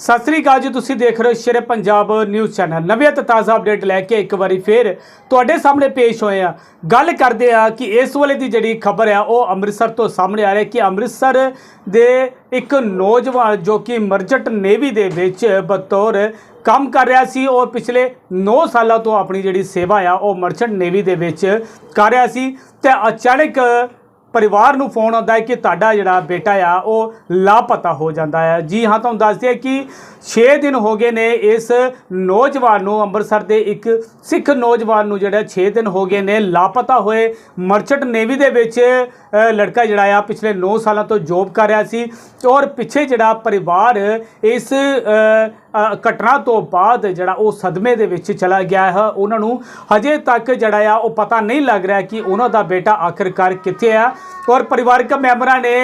ਸਤਿ ਸ੍ਰੀ ਅਕਾਲ ਜੀ, ਤੁਸੀਂ ਦੇਖ ਰਹੇ ਹੋ ਸ਼ੇਰੇ ਪੰਜਾਬ ਨਿਊਜ਼ ਚੈਨਲ। ਨਵੀਂ ਤੇ ਤਾਜ਼ਾ ਅਪਡੇਟ ਲੈ ਕੇ ਇੱਕ ਵਾਰੀ ਫੇਰ ਤੁਹਾਡੇ ਸਾਹਮਣੇ ਪੇਸ਼ ਹੋਏ ਆ ਗੱਲ ਕਰਦੇ ਆ ਕਿ ਇਸ ਵੇਲੇ ਦੀ ਜਿਹੜੀ ਖਬਰ ਆ ਉਹ ਅੰਮ੍ਰਿਤਸਰ ਤੋਂ ਸਾਹਮਣੇ ਆ ਰਹੀ ਕਿ ਅੰਮ੍ਰਿਤਸਰ ਦੇ ਇੱਕ ਨੌਜਵਾਨ ਜੋ ਕਿ ਮਰਜਟ ਨੇਵੀ ਦੇ ਵਿੱਚ ਬਤੌਰ ਕੰਮ ਕਰ ਰਿਹਾ ਸੀ ਔਰ ਪਿਛਲੇ 9 ਸਾਲਾਂ ਤੋਂ ਆਪਣੀ ਜਿਹੜੀ ਸੇਵਾ ਆ, ਉਹ ਮਰਚੈਂਟ ਨੇਵੀ ਦੇ ਵਿੱਚ ਕਰ ਰਿਹਾ ਸੀ ਤੇ ਅਚਾਨਕ ਪਰਿਵਾਰ ਨੂੰ ਫੋਨ ਆਉਂਦਾ ਹੈ ਕਿ ਤੁਹਾਡਾ ਜਿਹੜਾ ਬੇਟਾ ਆ, ਉਹ ਲਾਪਤਾ ਹੋ ਜਾਂਦਾ ਹੈ। ਜੀ ਹਾਂ, ਤੁਹਾਨੂੰ ਦੱਸਦੇ ਹਾਂ ਕਿ 6 ਦਿਨ ਹੋ ਗਏ ਨੇ ਇਸ ਨੌਜਵਾਨ ਨੂੰ ਅੰਮ੍ਰਿਤਸਰ ਦੇ ਇੱਕ ਸਿੱਖ ਨੌਜਵਾਨ ਨੂੰ ਜਿਹੜਾ 6 ਦਿਨ ਹੋ ਗਏ ਨੇ ਲਾਪਤਾ ਹੋਏ। ਮਰਚੈਂਟ ਨੇਵੀ ਦੇ ਵਿੱਚ ਲੜਕਾ ਜਿਹੜਾ ਆ ਪਿਛਲੇ 9 ਸਾਲਾਂ ਤੋਂ ਜੋਬ ਕਰ ਰਿਹਾ ਸੀ ਔਰ ਪਿੱਛੇ ਜਿਹੜਾ ਪਰਿਵਾਰ ਇਸ ਘਟਨਾ ਤੋਂ ਬਾਅਦ ਜਿਹੜਾ ਉਹ ਸਦਮੇ ਦੇ ਵਿੱਚ ਚਲਾ ਗਿਆ ਹੈ, ਉਹਨਾਂ ਨੂੰ ਹਜੇ ਤੱਕ ਜਿਹੜਾ ਆ ਉਹ ਪਤਾ ਨਹੀਂ ਲੱਗ ਰਿਹਾ ਕਿ ਉਹਨਾਂ ਦਾ ਬੇਟਾ ਆਖਿਰਕਾਰ ਕਿੱਥੇ ਆ। ਔਰ ਪਰਿਵਾਰਕ ਮੈਂਬਰਾਂ ਨੇ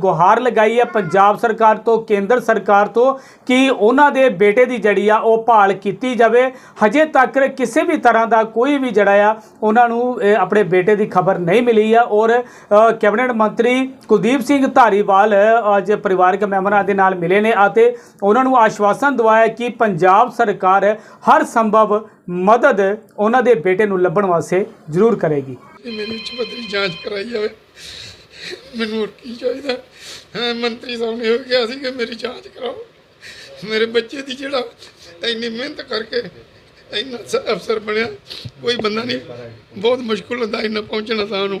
ਗੁਹਾਰ ਲਗਾਈ ਹੈ ਪੰਜਾਬ ਸਰਕਾਰ ਤੋਂ, ਕੇਂਦਰ ਸਰਕਾਰ ਤੋਂ ਕਿ ਉਹਨਾਂ ਦੇ ਬੇਟੇ ਦੀ ਜਿਹੜੀ ਆ ਉਹ ਭਾਲ ਕੀਤੀ ਜਾਵੇ। ਹਜੇ ਤੱਕ ਕਿਸੇ ਵੀ ਤਰ੍ਹਾਂ ਦਾ ਕੋਈ ਵੀ ਜਿਹੜਾ ਆ ਉਹਨਾਂ ਨੂੰ ਆਪਣੇ ਬੇਟੇ ਦੀ ਖਬਰ ਨਹੀਂ ਮਿਲੀ ਆ ਔਰ ਕੈਬਨਿਟ ਮੰਤਰੀ ਕੁਲਦੀਪ ਸਿੰਘ ਧਾਰੀਵਾਲ ਅੱਜ ਪਰਿਵਾਰਕ ਮੈਂਬਰਾਂ ਦੇ ਨਾਲ ਮਿਲੇ ਨੇ ਅਤੇ ਉਹਨਾਂ ਨੂੰ ਆਸ਼ਵਾਸਨ ਦਵਾਇਆ ਕਿ ਪੰਜਾਬ ਸਰਕਾਰ ਹਰ ਸੰਭਵ ਮਦਦ ਉਹਨਾਂ ਦੇ ਬੇਟੇ ਨੂੰ ਲੱਭਣ ਵਾਸਤੇ ਜ਼ਰੂਰ ਕਰੇਗੀ। ਮੇਰੀ ਉੱਚ ਪੱਧਰੀ ਜਾਂਚ ਕਰਾਈ ਜਾਵੇ। ਮੈਨੂੰ ਕੀ ਚਾਹੀਦਾ? ਮੰਤਰੀ ਸਾਹਿਬ ਨੇ ਉਹ ਕਿਹਾ ਸੀ ਕਿ ਮੇਰੀ ਜਾਂਚ ਕਰਾਓ। ਮੇਰੇ ਬੱਚੇ ਦੀ ਜਿਹੜਾ ਇੰਨੀ ਮਿਹਨਤ ਕਰਕੇ ਇੰਨਾ ਅਫਸਰ ਬਣਿਆ, ਕੋਈ ਬੰਦਾ ਨਹੀਂ। ਬਹੁਤ ਮੁਸ਼ਕਲ ਹੁੰਦਾ ਇੰਨਾ ਪਹੁੰਚਣਾ ਤਾਂ ਉਹਨੂੰ।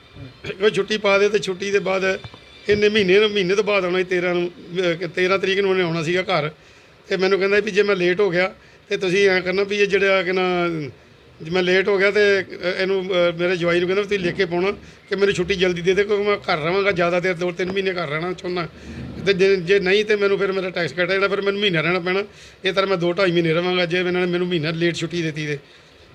ਉਹ ਛੁੱਟੀ ਪਾ ਦੇ ਤੇ ਛੁੱਟੀ ਦੇ ਬਾਅਦ ਇੰਨੇ ਮਹੀਨੇ ਨੂੰ ਮਹੀਨੇ ਤੋਂ ਬਾਅਦ ਆਉਣਾ ਸੀ 13 ਨੂੰ ਅਹ 13 ਤਰੀਕ ਨੂੰ ਉਹਨੇ ਆਉਣਾ ਸੀਗਾ ਘਰ। ਤੇ ਮੈਨੂੰ ਕਹਿੰਦਾ ਵੀ ਜੇ ਮੈਂ ਲੇਟ ਹੋ ਗਿਆ ਤੇ ਤੁਸੀਂ ਐਂ ਕਰਨਾ ਵੀ ਇਹ ਜਿਹੜਾ ਕਿ ਨਾ ਜੇ ਮੈਂ ਲੇਟ ਹੋ ਗਿਆ ਤੇ ਅ, ਇਹਨੂੰ ਅ, ਮੇਰੇ ਜਵਾਈ ਨੂੰ ਕਹਿੰਦਾ ਵੀ ਤੁਸੀਂ ਲਿਖ ਕੇ ਪਾਉਣਾ ਕਿ ਮੈਨੂੰ ਛੁੱਟੀ ਜਲਦੀ ਦੇ ਦੇ ਕਿਉਂਕਿ ਮੈਂ ਘਰ ਰਵਾਂਗਾ ਜ਼ਿਆਦਾ ਦੇਰ ਦੋ ਤਿੰਨ ਮਹੀਨੇ ਘਰ ਰਹਿਣਾ ਚਾਹੁੰਦਾ। ਤੇ ਜੇ ਜੇ ਨਹੀਂ ਤੇ ਮੈਨੂੰ ਫਿਰ ਮੇਰਾ ਟੈਕਸ ਕੱਟ ਜਿਹੜਾ ਫਿਰ ਮੈਨੂੰ ਮਹੀਨਾ ਰਹਿਣਾ ਪੈਣਾ। ਇਹ ਤਰ੍ਹਾਂ ਮੈਂ ਦੋ ਢਾਈ ਮਹੀਨੇ ਰਵਾਂਗਾ ਜੇ ਇਹਨਾਂ ਨੇ ਮੈਨੂੰ ਮਹੀਨਾ ਲੇਟ ਛੁੱਟੀ ਦਿੱਤੀ ਤੇ।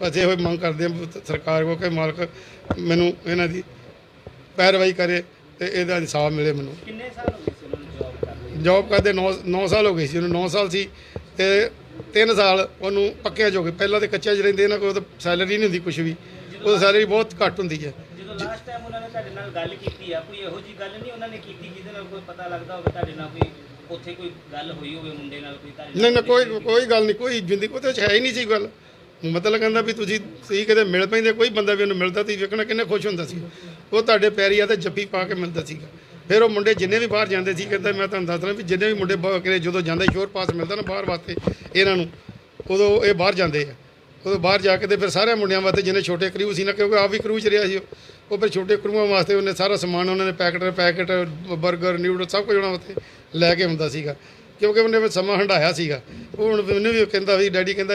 ਅਸੀਂ ਇਹੋ ਮੰਗ ਕਰਦੇ ਹਾਂ ਸਰਕਾਰ ਕੋਲ ਕਿ ਮਾਲਕ ਮੈਨੂੰ ਇਹਨਾਂ ਦੀ ਪੈਰਵਾਈ ਕਰੇ ਤੇ ਇਹਦਾ ਇਨਸਾਫ ਮਿਲੇ ਮੈਨੂੰ। ਕਿੰਨੇ ਸਾਲ ਹੋ ਗਏ ਸੀ ਉਹਨਾਂ ਨੂੰ ਜੌਬ ਕਰਦੇ ਜੌਬ ਕਰਦੇ 9 9 ਸਾਲ ਹੋ ਗਏ ਸੀ ਉਹਨੂੰ 9 ਸਾਲ ਸੀ ਤੇ 3 ਸਾਲ ਉਹਨੂੰ ਪੱਕਿਆਂ ਗਏ ਪਹਿਲਾਂ ਤੇ ਕੱਚਿਆਂ 'ਚ ਰਹਿੰਦੇ ਇਹਨਾਂ ਕੋਲ ਤਾਂ ਸੈਲਰੀ ਨਹੀਂ ਹੁੰਦੀ ਕੁਝ ਵੀ। ਉਹਦੀ ਸੈਲਰੀ ਬਹੁਤ ਘੱਟ ਹੁੰਦੀ ਹੈ। ਜਦੋਂ ਲਾਸਟ ਟਾਈਮ ਉਹਨਾਂ ਨੇ ਤੁਹਾਡੇ ਨਾਲ ਗੱਲ ਕੀਤੀ ਆ ਕੋਈ ਇਹੋ ਜੀ ਗੱਲ ਨਹੀਂ ਉਹਨਾਂ ਨੇ ਕੀਤੀ ਜਿਹਦੇ ਨਾਲ ਕੋਈ ਪਤਾ ਲੱਗਦਾ ਹੋਵੇ ਤੁਹਾਡੇ ਨਾਲ ਕੋਈ ਉੱਥੇ ਕੋਈ ਗੱਲ ਹੋਈ ਹੋਵੇ ਮੁੰਡੇ ਨਾਲ ਕੋਈ ਤੁਹਾਡੇ ਨਹੀਂ ਨਾ ਕੋਈ ਕੋਈ ਗੱਲ ਨਹੀਂ ਕੋਈ ਜ਼ਿੰਦਗੀ ਉਹਦੇ 'ਚ ਹੈ ਹੀ ਨਹੀਂ ਸੀ ਗੱਲ। ਮਤਲਬ ਕਹਿੰਦਾ ਵੀ ਤੁਸੀਂ ਤੁਸੀਂ ਕਦੇ ਮਿਲ ਪੈਂਦੇ, ਕੋਈ ਬੰਦਾ ਵੀ ਉਹਨੂੰ ਮਿਲਦਾ, ਤੁਸੀਂ ਵੇਖਣਾ ਕਿੰਨੇ ਖੁਸ਼ ਹੁੰਦਾ ਸੀ। ਉਹ ਤੁਹਾਡੇ ਪੈਰੀ ਆ ਤੇ ਜੱਫੀ ਪਾ ਕੇ ਮਿਲਦਾ ਸੀਗਾ। ਫਿਰ ਉਹ ਮੁੰਡੇ ਜਿੰਨੇ ਵੀ ਬਾਹਰ ਜਾਂਦੇ ਸੀ, ਕਹਿੰਦਾ ਮੈਂ ਤੁਹਾਨੂੰ ਦੱਸ ਰਿਹਾ ਵੀ ਜਿੰਨੇ ਵੀ ਮੁੰਡੇ ਕਿਤੇ ਜਦੋਂ ਜਾਂਦੇ, ਸ਼ੋਰ ਪਾਸ ਮਿਲਦਾ ਨਾ ਬਾਹਰ ਵਾਸਤੇ, ਇਹਨਾਂ ਨੂੰ, ਉਦੋਂ ਇਹ ਬਾਹਰ ਜਾਂਦੇ ਆ। ਉਦੋਂ ਬਾਹਰ ਜਾ ਕੇ ਤੇ ਫਿਰ ਸਾਰੇ ਮੁੰਡਿਆਂ ਵਾਸਤੇ ਜਿੰਨੇ ਛੋਟੇ ਕਰੂ ਸੀ ਨਾ, ਕਿਉਂਕਿ ਆਪ ਵੀ ਕਰੂ ਚ ਰਿਹਾ ਸੀ ਉਹ। ਉਹ ਫਿਰ ਛੋਟੇ ਕਰੂਆਂ ਵਾਸਤੇ ਉਹਨੇ ਸਾਰਾ ਸਮਾਨ, ਉਹਨਾਂ ਨੇ ਪੈਕਟ ਪੈਕਟ 버ਗਰ ਨਿਊਡਲ, ਸਭ ਕੁਝ ਉਹਨਾਂ ਵਾਸਤੇ ਲੈ ਕੇ ਹੁੰਦਾ ਸੀਗਾ। ਕਿਉਂਕਿ ਉਹਨੇ ਫਿਰ ਸਮਾਂ ਹੰਡਾਇਆ ਸੀਗਾ। ਉਹ ਹੁਣ ਮੈਨੂੰ ਵੀ ਕਹਿੰਦਾ ਵੀ ਡੈਡੀ ਕਹਿੰਦਾ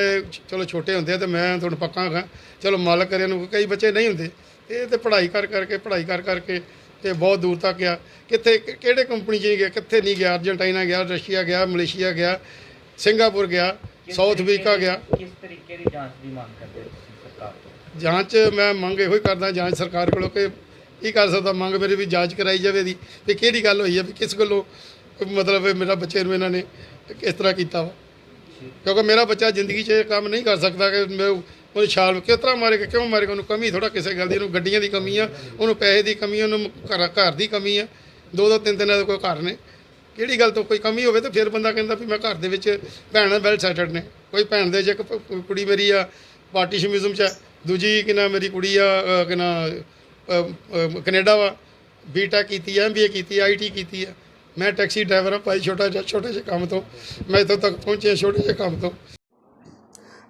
ਚਲੋ ਛੋਟੇ ਹੁੰਦੇ ਆ ਤੇ ਮੈਂ ਤੁਹਾਨੂੰ ਪੱਕਾ ਹਾਂ ਚਲੋ ਮਾਲਕ ਕਰੇ ਨੂੰ ਕਈ ਬੱਚੇ ਨਹੀਂ ਹੁੰਦੇ। ਇਹ ਤੇ ਪੜ੍ਹਾਈ ਕਰ ਕਰਕੇ ਪੜ੍ਹਾਈ ਕਰ ਕਰਕੇ ਤੇ ਬਹੁਤ ਦੂਰ ਤੱਕ ਗਿਆ। ਕਿੱਥੇ ਕਿਹੜੇ ਕੰਪਨੀ 'ਚ ਗਿਆ ਕਿੱਥੇ ਨਹੀਂ ਗਿਆ ਅਰਜਨਟਾਈਨਾ ਗਿਆ ਰਸ਼ੀਆ ਗਿਆ ਮਲੇਸ਼ੀਆ ਗਿਆ ਸਿੰਗਾਪੁਰ ਗਿਆ ਸਾਊਥ ਅਫਰੀਕਾ ਗਿਆ। ਕਿਸ ਤਰੀਕੇ ਦੀ ਜਾਂਚ ਦੀ ਮੰਗ ਕਰਦੇ ਤੁਸੀਂ ਸਰਕਾਰ ਤੋਂ? ਜਾਂਚ ਮੈਂ ਮੰਗ ਇਹੋ ਹੀ ਕਰਦਾ ਜਾਂਚ ਸਰਕਾਰ ਕੋਲੋਂ ਕਿ ਕੀ ਕਰ ਸਕਦਾ ਮੰਗ ਮੇਰੀ ਵੀ ਜਾਂਚ ਕਰਾਈ ਜਾਵੇ ਦੀ ਵੀ ਕਿਹੜੀ ਗੱਲ ਹੋਈ ਹੈ ਵੀ ਕਿਸ ਗੱਲੋਂ ਮਤਲਬ ਮੇਰਾ ਬੱਚੇ ਨੂੰ ਇਹਨਾਂ ਨੇ ਕਿਸ ਤਰ੍ਹਾਂ ਕੀਤਾ ਵਾ। ਕਿਉਂਕਿ ਮੇਰਾ ਬੱਚਾ ਜ਼ਿੰਦਗੀ 'ਚ ਇਹ ਕੰਮ ਨਹੀਂ ਕਰ ਸਕਦਾ ਕਿ ਮੈਂ ਉਹਦੀ ਛਾਲ ਕਿਸ ਤਰ੍ਹਾਂ ਮਾਰੇਗਾ ਕਿਉਂ ਮਾਰੇਗਾ ਉਹਨੂੰ ਕਮੀ ਥੋੜਾ ਕਿਸੇ ਗੱਲ ਦੀ ਉਹਨੂੰ ਗੱਡੀਆਂ ਦੀ ਕਮੀ ਆ ਉਹਨੂੰ ਪੈਸੇ ਦੀ ਕਮੀ ਉਹਨੂੰ ਘਰ ਘਰ ਦੀ ਕਮੀ ਆ। ਦੋ ਦੋ ਤਿੰਨ ਤਿੰਨ ਕੋਈ ਘਰ ਨੇ ਕਿਹੜੀ ਗੱਲ ਤੋਂ ਕੋਈ ਕਮੀ ਹੋਵੇ ਤਾਂ ਫਿਰ ਬੰਦਾ ਕਹਿੰਦਾ ਵੀ ਮੈਂ ਘਰ ਦੇ ਵਿੱਚ ਭੈਣਾਂ ਵੈਲ ਸੈਟਲਡ ਨੇ। ਕੋਈ ਭੈਣ ਦੇ ਜੇ ਇੱਕ ਕੁੜੀ ਮੇਰੀ ਆ ਪਾਰਟੀਸ਼ਨਿਜ਼ਮ ਚ ਹੈ, ਦੂਜੀ ਕਿ ਨਾ ਮੇਰੀ ਕੁੜੀ ਆ ਕਿ ਨਾ ਅ, ਅ, ਕੈਨੇਡਾ ਵਾ ਬੀਟੈਕ ਕੀਤੀ ਆ ਐਮਬੀਏ ਕੀਤੀ ਆ ਆਈਟੀ ਕੀਤੀ ਆ। ਮੈਂ ਟੈਕਸੀ ਡਰਾਈਵਰ ਹਾਂ ਭਾਈ, ਛੋਟਾ ਜਿਹਾ, ਛੋਟੇ ਜਿਹੇ ਕੰਮ ਤੋਂ। ਮੈਂ ਇੱਥੋਂ ਤੱਕ ਪਹੁੰਚਿਆ, ਛੋਟੇ ਜਿਹੇ ਕੰਮ ਤੋਂ।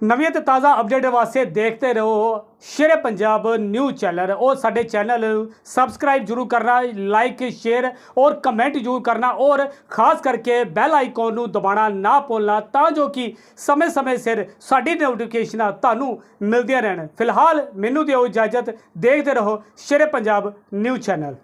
ਨਵੀਂ ਅਤੇ ਤਾਜ਼ਾ ਅਪਡੇਟ ਵਾਸਤੇ ਦੇਖਦੇ ਰਹੋ ਸ਼ੇਰੇ ਪੰਜਾਬ ਨਿਊਜ਼ ਚੈਨਲ। ਔਰ ਸਾਡੇ ਚੈਨਲ ਸਬਸਕ੍ਰਾਈਬ ਜਰੂਰ ਕਰਨਾ ਲਾਈਕ ਸ਼ੇਅਰ ਔਰ ਕਮੈਂਟ ਜਰੂਰ ਕਰਨਾ। ਔਰ ਖਾਸ ਕਰਕੇ ਬੈਲ ਆਈਕਨ ਨੂੰ ਦਬਾਉਣਾ ਨਾ ਭੁੱਲਣਾ, ਤਾਂ ਜੋ ਕਿ ਸਮੇਂ-ਸਮੇਂ ਸਿਰ ਸਾਡੀ ਨੋਟੀਫਿਕੇਸ਼ਨਾਂ ਤੁਹਾਨੂੰ ਮਿਲਦੀਆਂ ਰਹਿਣ। ਫਿਲਹਾਲ ਮੈਨੂੰ ਦਿਓ ਇਜਾਜ਼ਤ, ਦੇਖਦੇ ਰਹੋ ਸ਼ੇਰੇ ਪੰਜਾਬ ਨਿਊਜ਼ ਚੈਨਲ।